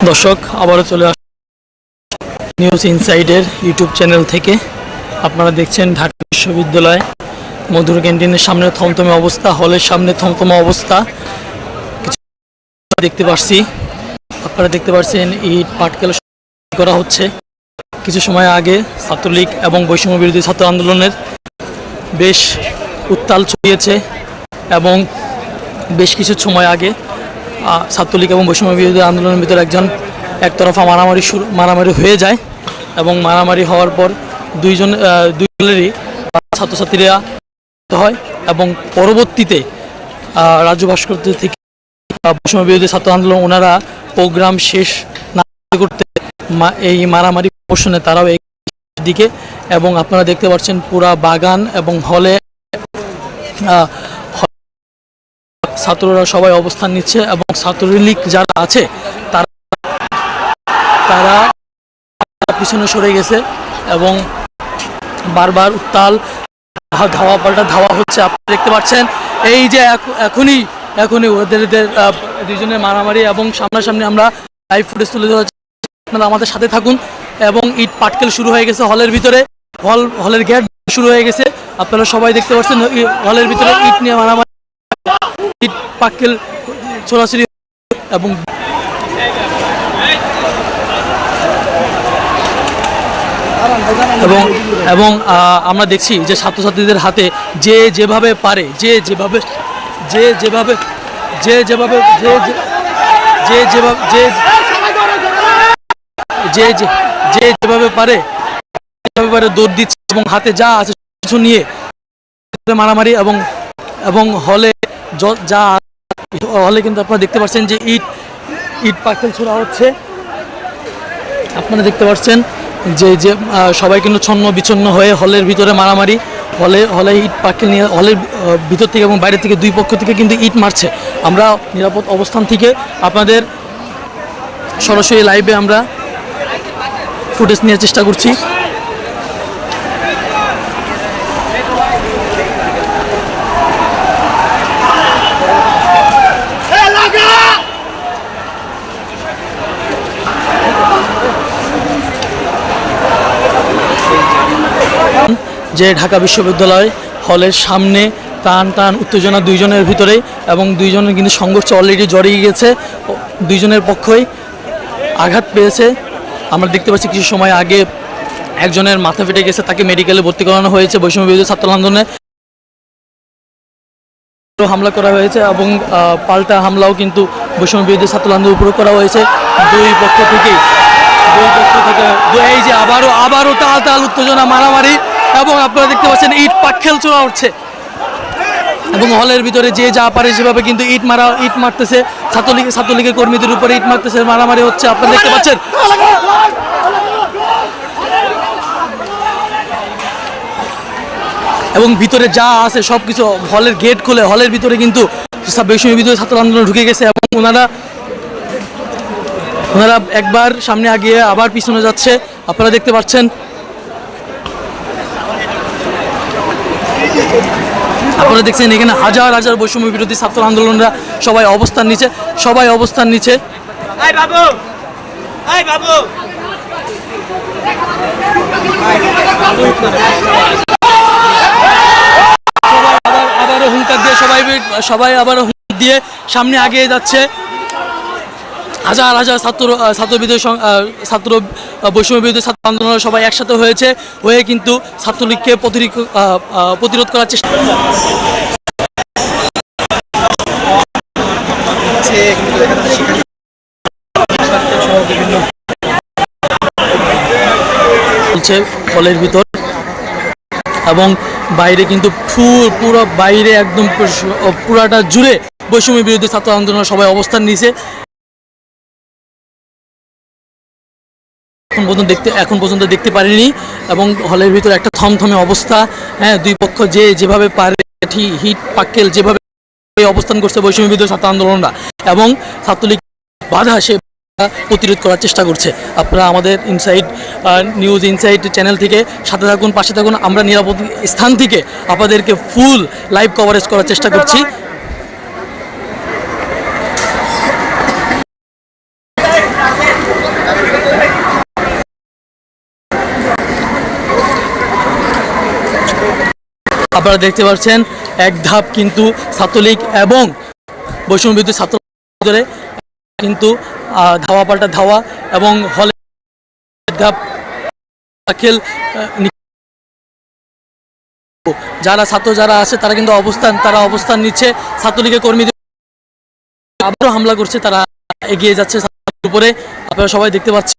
দর্শক, আবারও চলে আস নিউজ ইনসাইডের ইউটিউব চ্যানেল থেকে। আপনারা দেখছেন ঢাকা বিশ্ববিদ্যালয়। মধুর ক্যান্টিনের সামনে থমথমে অবস্থা, হলের সামনে থমথমে অবস্থা। কিছু দেখতে পাচ্ছি আপনারা দেখতে পাচ্ছেন ইট পাটকেল করা হচ্ছে। কিছু সময় আগে ছাত্রলীগ এবং বৈষম্য বিরোধী ছাত্র আন্দোলনের বেশ উত্তাল ছড়িয়েছে এবং বেশ কিছু সময় আগে ছাত্রলীগ এবং বৈষম্য বিরোধী আন্দোলনের ভিতরে একজন, একতরফা মারামারি শুরু, মারামারি হয়ে যায় এবং মারামারি হওয়ার পর দুইজন দুই দলেরই ছাত্রছাত্রীরা হয় এবং পরবর্তীতে রাজ্য ভাস্কর্য থেকে বৈষম্য বিরোধী ছাত্র আন্দোলন, ওনারা প্রোগ্রাম শেষ না করতে এই মারামারি পোষণে তারাও দিকে এবং আপনারা দেখতে পাচ্ছেন পুরা বাগান এবং হলে ছাত্ররা সবাই অবস্থান নিচ্ছে এবং ছাত্রলীগ যারা আছে, তারা তারা পিছনে সরে গেছে এবং বারবার উত্তাল ধাওয়া পাল্টা ধাওয়া হচ্ছে। আপনি দেখতে পাচ্ছেন, এই যে এখনই এখনই ওদের দুজনের মারামারি এবং সামনাসামনি আমরা লাইভ ফুটেজ তুলে ধরা আপনারা আমাদের সাথে থাকুন এবং ইট পাটকেল শুরু হয়ে গেছে হলের ভিতরে। হল হলের গেট শুরু হয়ে গেছে। আপনারা সবাই দেখতে পাচ্ছেন হলের ভিতরে ইট নিয়ে মারামারি পাটকেল ছোড়াছড়ি এবং এবং এবং আমরা দেখছি যে ছাত্রছাত্রীদের হাতে যে যেভাবে পারে, যে যেভাবে যে যেভাবে যে যেভাবে, যে যে- যেভাবে, যে যে যে যেভাবে পারে যেভাবে পারে দৌড় দিচ্ছে এবং হাতে যা আছে কিছু নিয়ে মারামারি এবং এবং হলে যা হলে কিন্তু আপনারা দেখতে পাচ্ছেন যে ইট ইট পাটকেল ছোড়া হচ্ছে। আপনারা দেখতে পাচ্ছেন যে যে সবাই কিন্তু ছন্ন বিচ্ছন্ন হয়ে হলের ভিতরে মারামারি, হলে হলে ইট পাটকেল নিয়ে, হলের ভিতর থেকে এবং বাইরে থেকে দুই পক্ষ থেকে কিন্তু ইট মারছে। আমরা নিরাপদ অবস্থান থেকে আপনাদের সরাসরি লাইভে আমরা ফুটেজ নেওয়ার চেষ্টা করছি। যে ঢাকা বিশ্ববিদ্যালয় হলের সামনে টান টান উত্তেজনা দুইজনের ভিতরে এবং দুইজনের কিন্তু সংঘর্ষ অলরেডি জড়িয়ে গেছে দুইজনের পক্ষই আঘাত পেয়েছে। আমরা দেখতে পাচ্ছি কিছু সময় আগে একজনের মাথা ফেটে গেছে, তাকে মেডিকেলে ভর্তি করানো হয়েছে বৈষম্য বিরোধী ছাত্র আন্দোলনে। হামলা করা হয়েছে এবং পাল্টা হামলাও কিন্তু বৈষম্য বিরোধী ছাত্র আন্দোলনের উপরে করা হয়েছে। দুই পক্ষ থেকেই, দুই পক্ষ থেকে এই যে আবারও আবারও তাল তাল উত্তেজনা, মারামারি এবং আপনারা দেখতে পাচ্ছেন ইট পাটখেল চোরা উঠছে। এবং হলের ভিতরে যে যা পারে সেভাবে কিন্তু ইট মারা, ইট মারতেছে। ছাত্রলীগ, ছাত্রলীগের কর্মীদের উপরে ইট মারতেছে, মারামারি হচ্ছে আপনারা দেখতে পাচ্ছেন। এবং ভিতরে যা আছে সব কিছু হলের গেট খুলে, হলের ভিতরে কিন্তু বৈষম্য ভিতরে ছাত্র আন্দোলন ঢুকে গেছে এবং ওনারা ওনারা একবার সামনে আগিয়ে আবার পিছনে যাচ্ছে। আপনারা দেখতে পাচ্ছেন আপনারা দেখছেন এখানে হাজার হাজার বৈষম্য বিরোধী ছাত্র আন্দোলনরা সবাই অবস্থান নিচ্ছে সবাই অবস্থান নিচ্ছে। বাবু বাবু। আবার আবারও হুঙ্কার দিয়ে সবাই সবাই আবারও হুঙ্কার দিয়ে সামনে আগিয়ে যাচ্ছে। হাজার হাজার ছাত্র আহ, ছাত্র বৈষম্য বিরোধী ছাত্র আন্দোলন সবাই একসাথে হয়েছে হয়ে কিন্তু ছাত্রলীগকে প্রতিরোধ করার চেষ্টা চলছে ফলের ভিতর এবং বাইরে কিন্তু পুরো বাইরে একদম পুরো- পুরাটা জুড়ে বৈষম্য বিরোধী ছাত্র আন্দোলন সবাই অবস্থান নিয়েছে। এখন পর্যন্ত দেখতে এখন পর্যন্ত দেখতে পারিনি এবং হলের ভিতরে একটা থমথমে অবস্থা। হ্যাঁ দুই পক্ষ যে যেভাবে পারে হিট পাক্কেল যেভাবে অবস্থান করছে বৈষম্য বিরোধী ছাত্র আন্দোলনরা এবং ছাত্রলীগ বাধা সে প্রতিরোধ করার চেষ্টা করছে। আপনারা আমাদের ইনসাইড নিউজ ইনসাইড চ্যানেল থেকে সাথে থাকুন, পাশে থাকুন। আমরা নিরাপদ স্থান থেকে আপনাদেরকে ফুল লাইভ কভারেজ করার চেষ্টা করছি। আপনারা দেখতে পাচ্ছেন, এক ধাপ কিন্তু ছাত্রলীগ এবং বৈষম্য বিদ্যুৎ ছাত্র কিন্তু ধাওয়া পাল্টা ধাওয়া এবং হলে ধাপ খেল যারা ছাত্র যারা আছে, তারা কিন্তু অবস্থান, তারা অবস্থান নিচ্ছে। ছাত্রলীগের কর্মীদের আবারও হামলা করছে, তারা এগিয়ে যাচ্ছে উপরে। আপনারা সবাই দেখতে পাচ্ছেন।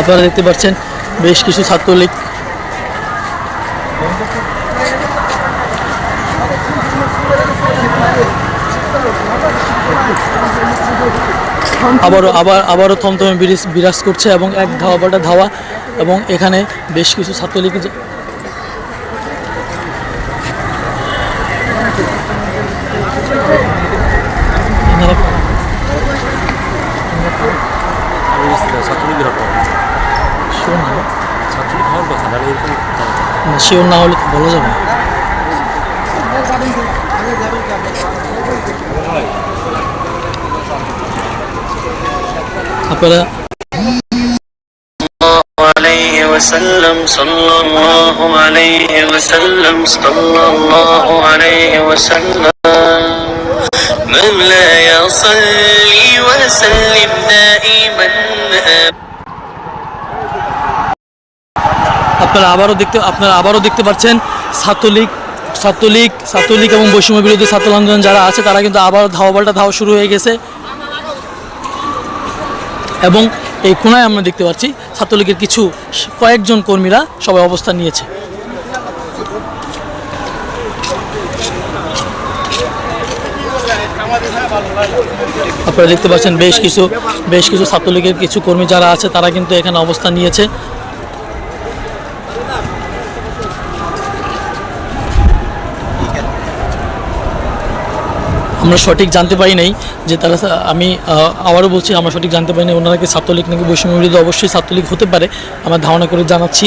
আপনারা দেখতে পাচ্ছেন, বেশ কিছু ছাত্রলীগ। আবারও, আবার, আবারও থমথমে বিরাজ করছে এবং এক ধাওয়া পাল্টা ধাওয়া এবং এখানে বেশ কিছু ছাত্রলীগ শিওর না হলে তো বলা যাবে না। আপনারা عليه وسلم صلى الله عليه وسلم صلى الله عليه وسلم من لا يصلي আপনারা আবারও দেখতে, আপনারা আবারও দেখতে পাচ্ছেন ছাত্রলীগ ছাত্রলীগ ছাত্রলীগ এবং বৈষম্য বিরোধী ছাত্র আন্দোলন যারা আছে, তারা কিন্তু আবারও ধাওয়া পাল্টা ধাওয়া শুরু হয়ে গেছে। এবং এই কোনায় আমরা দেখতে পাচ্ছি ছাত্রলীগের কিছু কয়েকজন কর্মীরা সবাই অবস্থান নিয়েছে। আপনারা দেখতে পাচ্ছেন বেশ কিছু বেশ কিছু ছাত্রলীগের কিছু কর্মী যারা আছে, তারা কিন্তু এখানে অবস্থান নিয়েছে। আমরা সঠিক জানতে পারি নাই যে তারা আমি আবারও বলছি, আমরা সঠিক জানতে পারি নাই। ওনারা কি ছাত্রলীগ নাকি বৈষম্য অবশ্যই ছাত্রলীগ হতে পারে। আমরা ধারণা করে জানাচ্ছি।